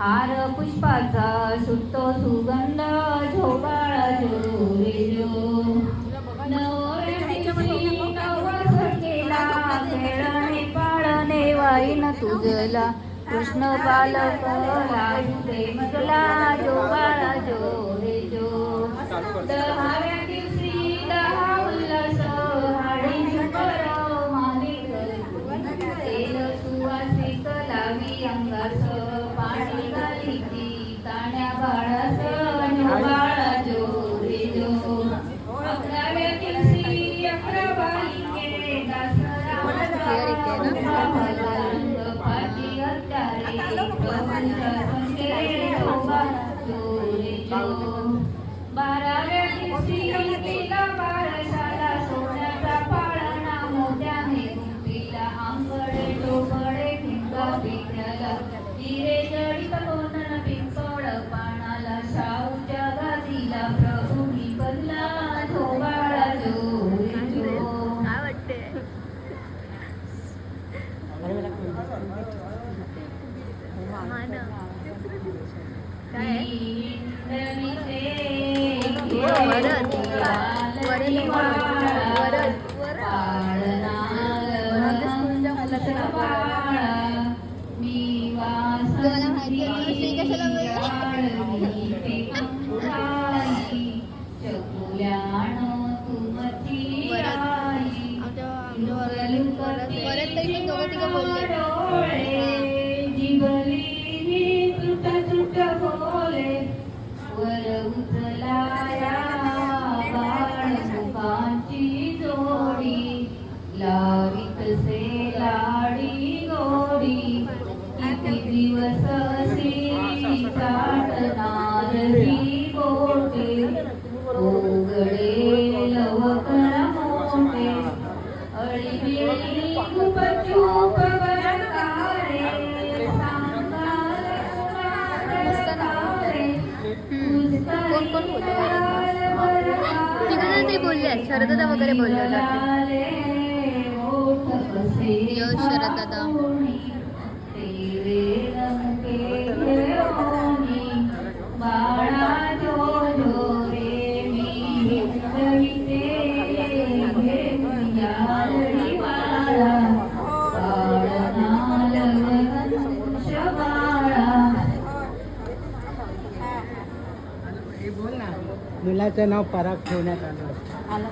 हार पुष्पाचा सुटतो सुगंध झोपाळ जोरेजो पाळणे वाईन तुझला. कृष्ण बालक लाजू प्रेमला जो बाळा जो रे जो पाणी घालीची ताण्या बाळास बाळा जो रे जो अकराव्या दिवशी अकरा बालिके दासरा रंग पाटी हत्यारे प्रपंच संकेत बाळा जो रे जो बाराव्या दिवशी तिला पिंपळ पाणाला शाहूच्या गादीला प्रभूनी बदला धोबाळा जो परत परत तरी पण दोघं तिघं बोलले. जीवली तुट तुट बोले. वर उचलाया बाळ मुखांची जोडी. लावित से लाडी गोडी. किती दिवस सी चाटणार ही? ते बोलले आहेत. शरददा वगैरे बोलले होते. यश, मुलाचं नाव पराग ठेवण्यात आलं.